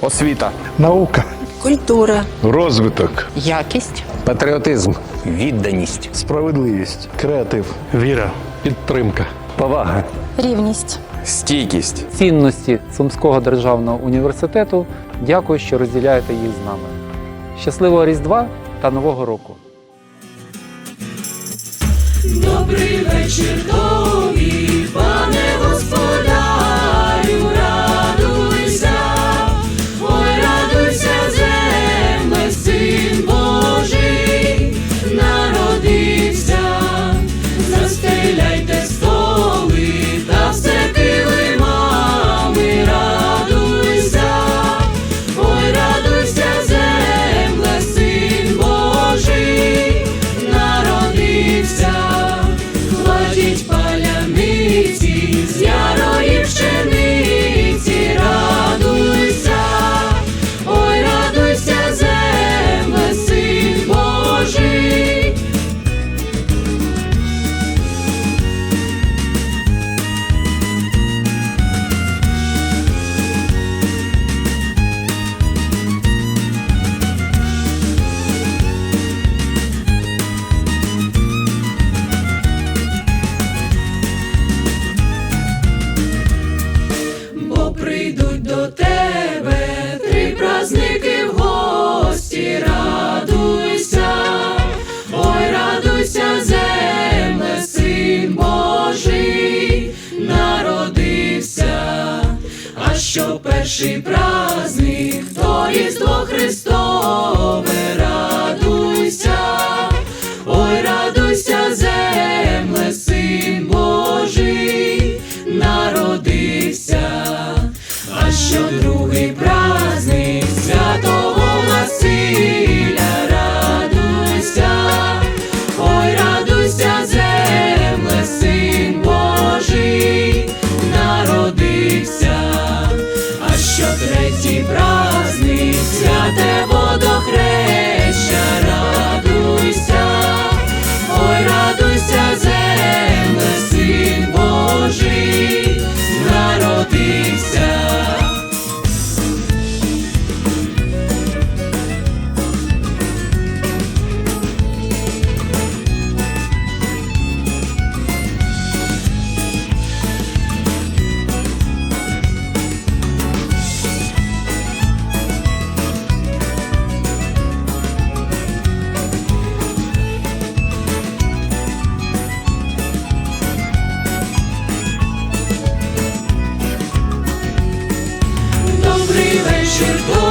освіта, наука, культура, розвиток, якість, патріотизм, відданість, справедливість, креатив, віра, підтримка, повага, рівність. стійкість. цінності Сумського державного університету. Дякую, що розділяєте їх з нами. Щасливого Різдва та Нового року! Добрий вечір перший праздник, то Різдво Христове радуйся. should go.